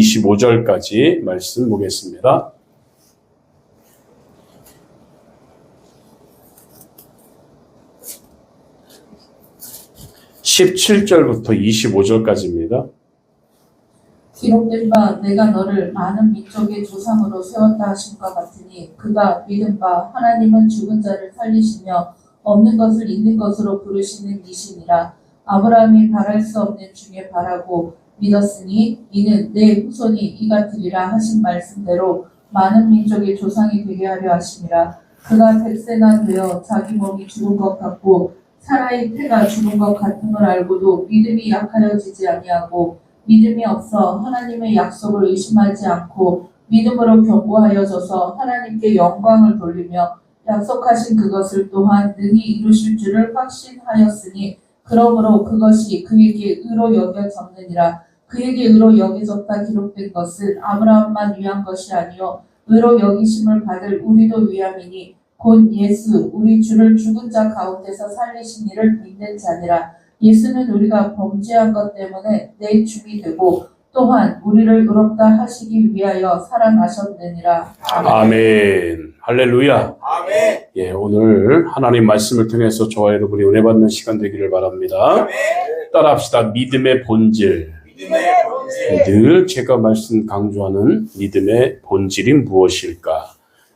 25절까지 말씀 보겠습니다. 17절부터 25절까지입니다. 기록된 바 내가 너를 많은 민족의 조상으로 세웠다 하신과 같으니 그가 믿은 바 하나님은 죽은 자를 살리시며 없는 것을 있는 것으로 부르시는 이시니라 아브라함이 바랄 수 없는 중에 바라고 믿었으니 이는 내 후손이 이가 되리라 하신 말씀대로 많은 민족의 조상이 되게 하려 하심이라. 그가 백세나 되어 자기 몸이 죽은 것 같고 사라의 태가 죽은 것 같은 걸 알고도 믿음이 약하여지지 아니하고 믿음이 없어 하나님의 약속을 의심하지 않고 믿음으로 견고하여져서 하나님께 영광을 돌리며 약속하신 그것을 또한 능히 이루실 줄을 확신하였으니 그러므로 그것이 그에게 의로 여겨졌느니라 그에게 의로 여겨졌다 기록된 것은 아브라함만 위한 것이 아니요 의로 여기심을 받을 우리도 위함이니 곧 예수 우리 주를 죽은 자 가운데서 살리신 이를 믿는 자니라 예수는 우리가 범죄한 것 때문에 내 죽이 되고 또한 우리를 의롭다 하시기 위하여 살아나셨느니라. 아멘. 할렐루야. 아멘. 예, 오늘 하나님 말씀을 통해서 저와 여러분이 은혜 받는 시간 되기를 바랍니다. 아멘. 따라합시다. 믿음의 본질. 늘 제가 말씀 강조하는 믿음의 본질이 무엇일까?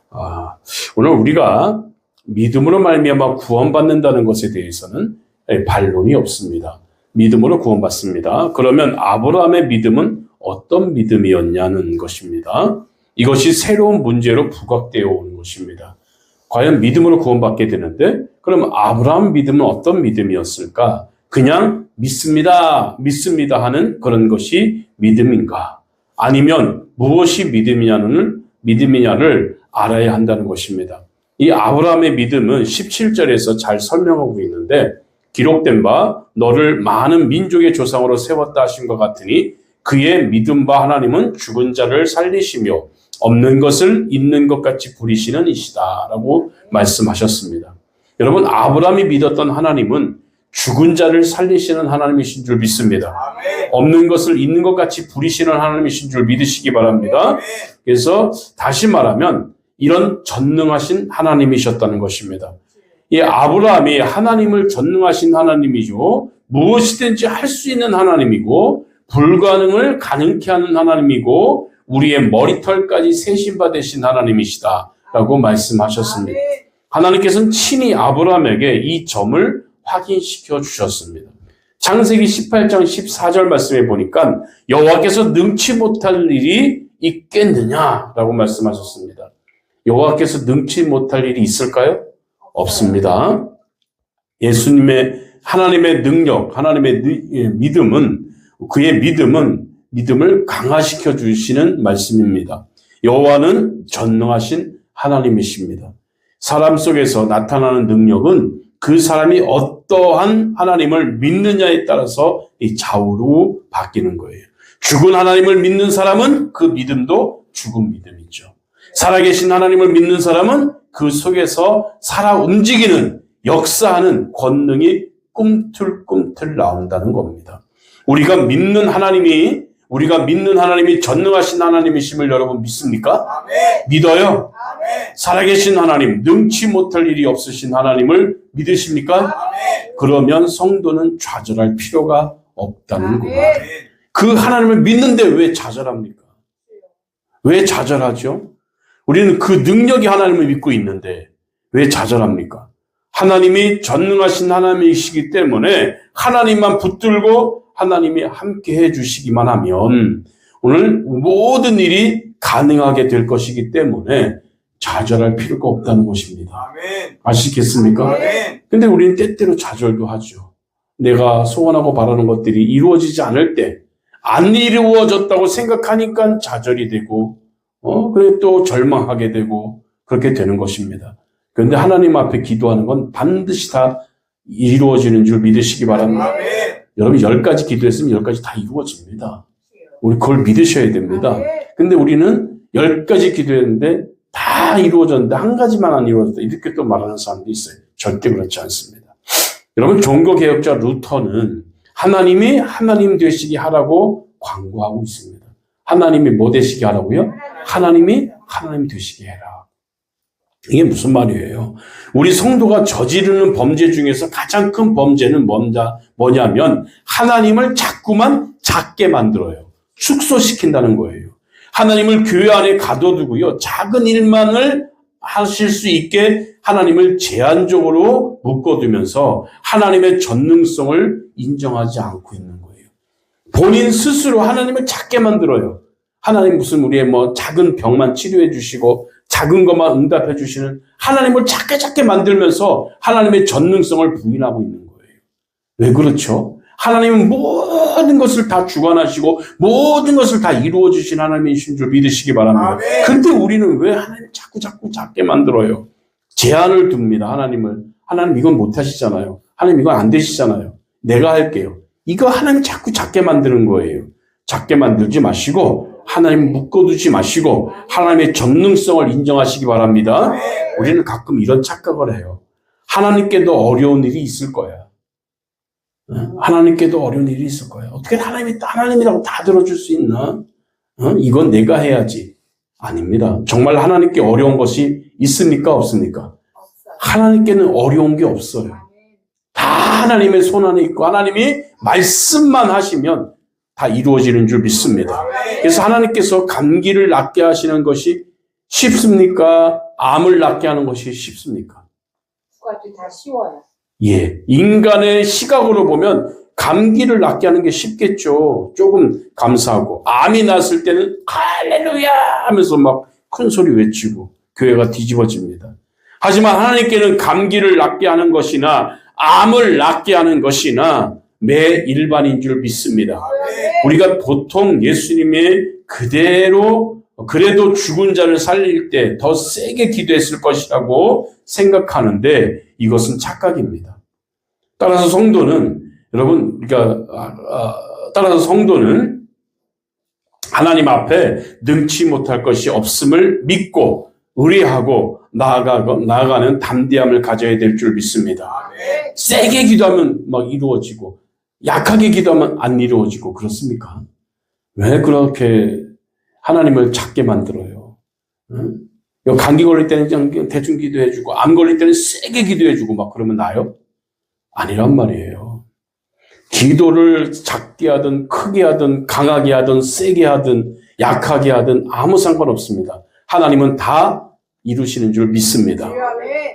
아, 오늘 우리가 믿음으로 말미암아 구원받는다는 것에 대해서는 예, 반론이 없습니다. 믿음으로 구원받습니다. 그러면 아브라함의 믿음은 어떤 믿음이었냐는 것입니다. 이것이 새로운 문제로 부각되어 오는 것입니다. 과연 믿음으로 구원받게 되는데, 그럼 아브라함 믿음은 어떤 믿음이었을까? 그냥 믿습니다, 믿습니다 하는 그런 것이 믿음인가? 아니면 무엇이 믿음이냐는, 믿음이냐를 알아야 한다는 것입니다. 이 아브라함의 믿음은 17절에서 잘 설명하고 있는데, 기록된 바 너를 많은 민족의 조상으로 세웠다 하신 것 같으니 그의 믿음 바 하나님은 죽은 자를 살리시며 없는 것을 있는 것 같이 부리시는 이시다라고 말씀하셨습니다. 여러분 아브라함이 믿었던 하나님은 죽은 자를 살리시는 하나님이신 줄 믿습니다. 없는 것을 있는 것 같이 부리시는 하나님이신 줄 믿으시기 바랍니다. 그래서 다시 말하면 이런 전능하신 하나님이셨다는 것입니다. 이 아브라함이 하나님을 전능하신 하나님이죠. 무엇이든지 할 수 있는 하나님이고 불가능을 가능케 하는 하나님이고 우리의 머리털까지 세신바 되신 하나님이시다라고 말씀하셨습니다. 하나님께서는 친히 아브라함에게 이 점을 확인시켜 주셨습니다. 창세기 18장 14절 말씀에 보니까 여호와께서 능치 못할 일이 있겠느냐라고 말씀하셨습니다. 여호와께서 능치 못할 일이 있을까요? 없습니다. 예수님의 하나님의 능력, 하나님의 느- 예, 믿음은 그의 믿음은 믿음을 강화시켜 주시는 말씀입니다. 여호와는 전능하신 하나님이십니다. 사람 속에서 나타나는 능력은 그 사람이 어떠한 하나님을 믿느냐에 따라서 이 좌우로 바뀌는 거예요. 죽은 하나님을 믿는 사람은 그 믿음도 죽은 믿음이죠. 살아계신 하나님을 믿는 사람은 그 속에서 살아 움직이는 역사하는 권능이 꿈틀꿈틀 나온다는 겁니다. 우리가 믿는 하나님이 우리가 믿는 하나님이 전능하신 하나님이심을 여러분 믿습니까? 아멘. 믿어요. 아멘. 살아계신 하나님, 능치 못할 일이 없으신 하나님을 믿으십니까? 아멘. 그러면 성도는 좌절할 필요가 없다는 거예요. 그 하나님을 믿는데 왜 좌절합니까? 왜 좌절하죠? 우리는 그 능력이 하나님을 믿고 있는데 왜 좌절합니까? 하나님이 전능하신 하나님이시기 때문에 하나님만 붙들고 하나님이 함께 해 주시기만 하면 오늘 모든 일이 가능하게 될 것이기 때문에 좌절할 필요가 없다는 것입니다. 아멘. 아시겠습니까? 아멘. 근데 우리는 때때로 좌절도 하죠. 내가 소원하고 바라는 것들이 이루어지지 않을 때, 안 이루어졌다고 생각하니까 좌절이 되고, 어, 그래 또 절망하게 되고, 그렇게 되는 것입니다. 그런데 하나님 앞에 기도하는 건 반드시 다 이루어지는 줄 믿으시기 바랍니다. 아멘. 여러분 열 가지 기도했으면 열 가지 다 이루어집니다. 우리 그걸 믿으셔야 됩니다. 근데 우리는 열 가지 기도했는데 다 이루어졌는데 한 가지만 안 이루어졌다. 이렇게 또 말하는 사람도 있어요. 절대 그렇지 않습니다. 여러분 종교 개혁자 루터는 하나님이 하나님 되시게 하라고 광고하고 있습니다. 하나님이 뭐 되시게 하라고요? 하나님이 하나님 되시게 해라. 이게 무슨 말이에요? 우리 성도가 저지르는 범죄 중에서 가장 큰 범죄는 뭔자, 뭐냐면 하나님을 자꾸만 작게 만들어요. 축소시킨다는 거예요. 하나님을 교회 안에 가둬두고요. 작은 일만을 하실 수 있게 하나님을 제한적으로 묶어두면서 하나님의 전능성을 인정하지 않고 있는 거예요. 본인 스스로 하나님을 작게 만들어요. 하나님 무슨 우리의 뭐 작은 병만 치료해 주시고 작은 것만 응답해 주시는 하나님을 작게 작게 만들면서 하나님의 전능성을 부인하고 있는 거예요. 왜 그렇죠? 하나님은 모든 것을 다 주관하시고 모든 것을 다 이루어 주신 하나님이신 줄 믿으시기 바랍니다. 근데 우리는 왜 하나님을 자꾸 자꾸 작게 만들어요? 제한을 둡니다. 하나님을. 하나님 이건 못 하시잖아요. 하나님 이건 안 되시잖아요. 내가 할게요. 이거 하나님 자꾸 작게 만드는 거예요. 작게 만들지 마시고 하나님 묶어두지 마시고 하나님의 전능성을 인정하시기 바랍니다. 우리는 가끔 이런 착각을 해요. 하나님께도 어려운 일이 있을 거야. 어? 하나님께도 어려운 일이 있을 거야. 어떻게 하나님이 하나님이라고 다 들어줄 수 있나? 어? 이건 내가 해야지. 아닙니다. 정말 하나님께 어려운 것이 있습니까? 없습니까? 하나님께는 어려운 게 없어요. 다 하나님의 손 안에 있고 하나님이 말씀만 하시면 다 이루어지는 줄 믿습니다. 그래서 하나님께서 감기를 낫게 하시는 것이 쉽습니까? 암을 낫게 하는 것이 쉽습니까? 다 쉬워요. 예. 인간의 시각으로 보면 감기를 낫게 하는 게 쉽겠죠. 조금 감사하고. 암이 났을 때는 할렐루야 하면서 막 큰 소리 외치고 교회가 뒤집어집니다. 하지만 하나님께는 감기를 낫게 하는 것이나 암을 낫게 하는 것이나 매 일반인 줄 믿습니다. 우리가 보통 예수님의 그대로 그래도 죽은 자를 살릴 때 더 세게 기도했을 것이라고 생각하는데 이것은 착각입니다. 따라서 성도는 여러분 그러니까 아, 아, 따라서 성도는 하나님 앞에 능치 못할 것이 없음을 믿고 의뢰하고 나아가고 나아가는 담대함을 가져야 될 줄 믿습니다. 세게 기도하면 막 이루어지고 약하게 기도하면 안 이루어지고 그렇습니까? 왜 그렇게 하나님을 작게 만들어요? 응? 감기 걸릴 때는 그냥 대충 기도해주고 암 걸릴 때는 세게 기도해주고 막 그러면 나요? 아니란 말이에요. 기도를 작게 하든 크게 하든 강하게 하든 세게 하든 약하게 하든 아무 상관없습니다. 하나님은 다 이루시는 줄 믿습니다.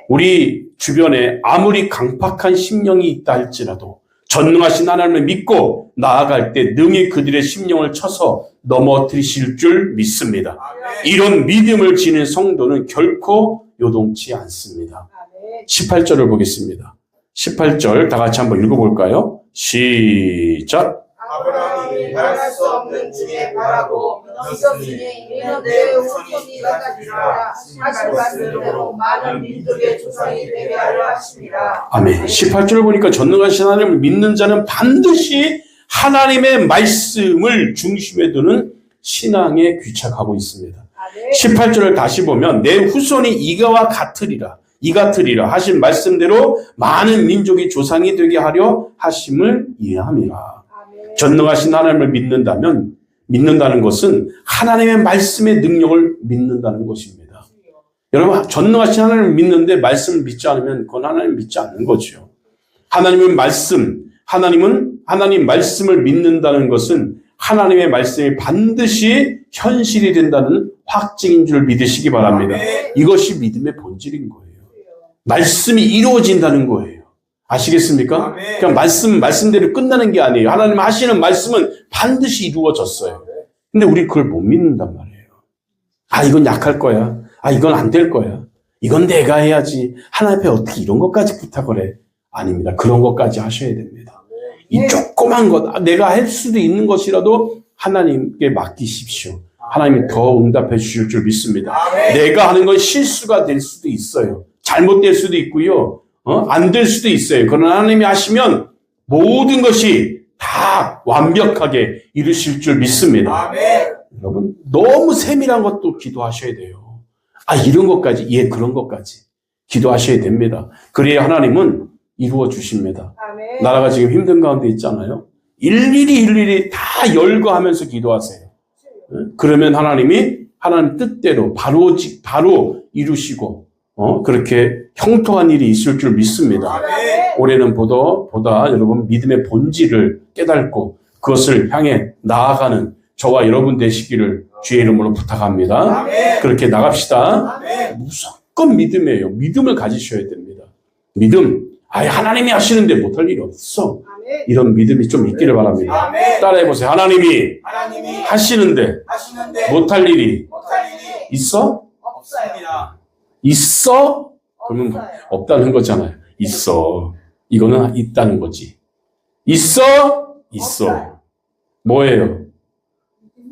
우리 주변에 아무리 강팍한 심령이 있다 할지라도 전능하신 하나님을 믿고 나아갈 때 능히 그들의 심령을 쳐서 넘어뜨리실 줄 믿습니다. 이런 믿음을 지닌 성도는 결코 요동치 않습니다. 아멘. 18절을 보겠습니다. 18절 다 같이 한번 읽어볼까요? 시작. 아브라함이 바랄 수 없는 중에 바라고 믿었으니 이는 내 후손이 나가리라 하신 말씀대로 많은 민족의 조상이 되게 하려 하십니다. 아멘. 18절을 보니까 전능하신 하나님을 믿는 자는 반드시 하나님의 말씀을 중심에 두는 신앙에 귀착하고 있습니다. 아멘. 18절을 다시 보면 내 후손이 이가와 같으리라. 이 같으리라 하신 말씀대로 많은 민족이 조상이 되게 하려 하심을 이해함이라. 아멘. 전능하신 하나님을 믿는다면 믿는다는 것은 하나님의 말씀의 능력을 믿는다는 것입니다. 여러분 전능하신 하나님을 믿는데 말씀을 믿지 않으면 그건 하나님 믿지 않는 거죠. 하나님은 말씀, 하나님은 하나님 말씀을 믿는다는 것은 하나님의 말씀이 반드시 현실이 된다는 확증인 줄 믿으시기 바랍니다. 이것이 믿음의 본질인 거예요. 말씀이 이루어진다는 거예요. 아시겠습니까? 그냥 말씀, 말씀대로 끝나는 게 아니에요. 하나님 하시는 말씀은 반드시 이루어졌어요. 근데 우리 그걸 못 믿는단 말이에요. 아, 이건 약할 거야. 아, 이건 안 될 거야. 이건 내가 해야지. 하나님 앞에 어떻게 이런 것까지 부탁을 해? 아닙니다. 그런 것까지 하셔야 됩니다. 이 조그만 것, 아, 내가 할 수도 있는 것이라도 하나님께 맡기십시오. 하나님이 더 응답해 주실 줄 믿습니다. 내가 하는 건 실수가 될 수도 있어요. 잘못될 수도 있고요. 어? 안 될 수도 있어요. 그러나 하나님이 하시면 모든 것이 다 완벽하게 이루실 줄 믿습니다. 아멘. 여러분, 너무 세밀한 것도 기도하셔야 돼요. 아, 이런 것까지, 예, 그런 것까지 기도하셔야 됩니다. 그래야 하나님은 이루어 주십니다. 아멘. 나라가 지금 힘든 가운데 있잖아요. 일일이 일일이 다 열거하면서 기도하세요. 어? 그러면 하나님이 하나님 뜻대로 바로 지- 바로 이루시고 어? 그렇게 형통한 일이 있을 줄 믿습니다. 올해는 보다 보다 여러분 믿음의 본질을 깨닫고 그것을 향해 나아가는 저와 여러분 되시기를 주의 이름으로 부탁합니다. 그렇게 나갑시다. 무조건 믿음이에요. 믿음을 가지셔야 됩니다. 믿음. 아예 하나님이 하시는데 못할 일이 없어. 이런 믿음이 좀 있기를 바랍니다. 아멘. 따라해 보세요. 하나님이 하시는데 못할 일이 있어? 없습니다. 있어? 그러면 뭐 없어요. 없다는 거잖아요. 있어. 이거는 있다는 거지. 있어? 있어. 없어요. 뭐예요?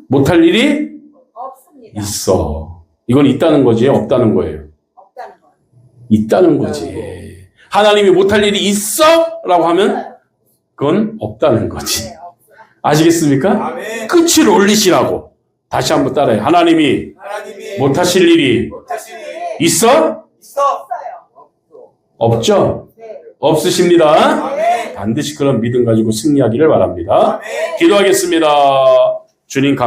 못할 일이 없습니다. 있어. 이건 있다는 거지, 없다는 거예요. 없다는 거예요. 있다는 거지. 하나님이 못할 일이 있어? 라고 하면 그건 없다는 거지. 네. 아시겠습니까? 아멘. 끝을 올리시라고. 다시 한번 따라해. 하나님이 하나님이 못하실 일이 못하실 일이 있어? 있어. 없죠? 네. 없으십니다. 아멘. 반드시 그런 믿음 가지고 승리하기를 바랍니다. 아멘. 기도하겠습니다. 주님 감